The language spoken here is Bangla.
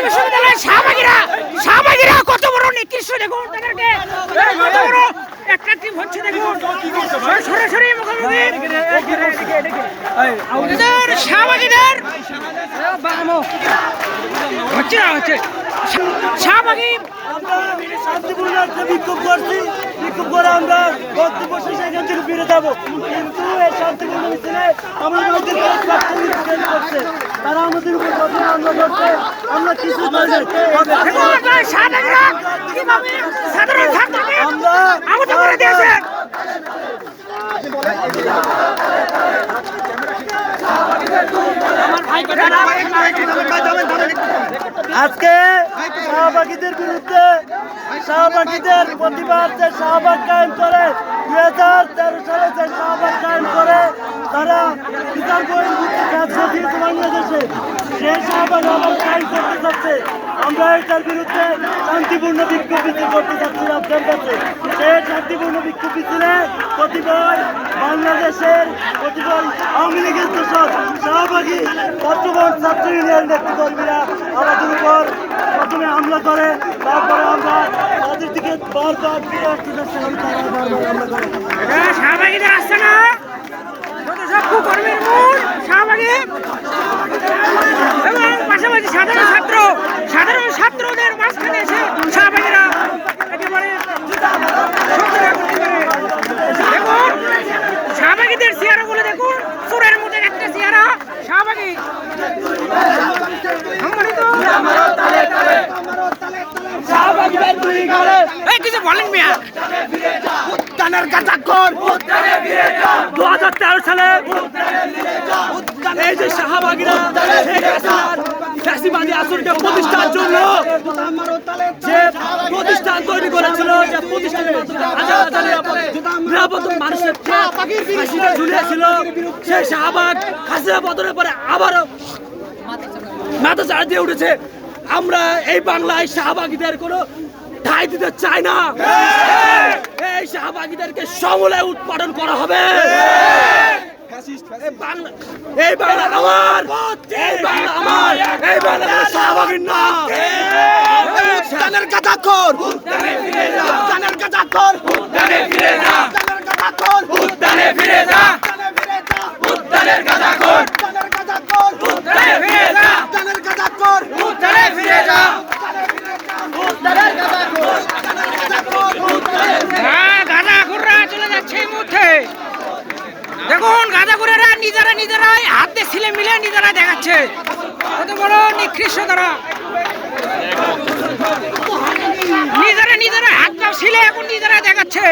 বিশ্ববিদ্যালয়ের শাহবাগীরা শাহবাগীরা কত বড় নিকৃষ্ট দেখুন তাদেরকে। কত বড় অ্যাট্রাকটিভ হচ্ছে দেখুন। সরাসরি মুখোমুখি শাহবাগীদের হচ্ছে না হচ্ছে শাহবাগী আমরা শান্তিপূর্ণ একটা বিক্ষোভ করছি বিক্ষোভ করে আমরা বক্তব্য শেষে এখান থেকে ফিরে যাব কিন্তু এই শান্তিপূর্ণ মিছিলে আমাদের তারা আমাদের উপর করছে আমরা কিছু করে আজকে শাহবাগীদের বিরুদ্ধে শাহবাগীদের প্রতিবাদ যে শাহবাগ কায়েম করে, দুই হাজার তেরো সালে যে শাহবাগ কায়েম করে, তারা বিচার দিয়েছে বাংলাদেশে সেই শাহবাগ আবার করতে চাচ্ছে আমরা এটার বিরুদ্ধে শান্তিপূর্ণ বিক্ষোভ মিছিল করতে চাচ্ছি আপনার কাছে। সেই শান্তিপূর্ণ বিক্ষোভ মিছিলে কতিপয় বাংলাদেশের কতিপয় আওয়ামী লীগের দোষক শাহবাগী, বর্তমান ছাত্র ইউনিয়ন নেতৃকর্মীরা আমাদের উপর প্রথমে হামলা করে, তারপরে আমরা তাদের দিকে বারবার ফিরে আসতে চাচ্ছি তারা বারবার হামলা করে শাহবাগী এবং পাশাপাশি সাধারণ ছাত্র সাধারণ ছাত্রদের মাঝখানে এসে শাহবাগীরা একেবারে শত্রুরা করতে পারে। দেখুন শাহবাগীদের চেহারাগুলো দেখুন চোরের মধ্যে একটা চেহারা শাহবাগী সম্মানিত এই কিছু বলেন মিয়া উত্তানের কাটাক্ষর দু হাজার তেরো সালে এই যে শাহবাগীরা আসনকে প্রতিষ্ঠার জন্য যে প্রতিষ্ঠান তৈরি করেছিল, যে নিরাপদ মানুষের সেই পতনের পরে আবারও দিয়ে উঠেছে। আমরা এই বাংলায় শাহবাগীদের কোনো ঠাই দিতে চায় না। এই শাহবাগীদেরকে সমূলে উৎপাদন করা হবে। এই বাংলা আমার এই বাংলা আমার এই বাংলা শাহবাগীর না কথা কর কথা কর কথা নিজেরা নিজেরাই দিয়ে ছিলে মিলে নিজেরা দেখাচ্ছে। কত বড় নিকৃষ্ট তারা। নিজেরা নিজেরা হাত ছিলে এখন নিজেরা দেখাচ্ছে।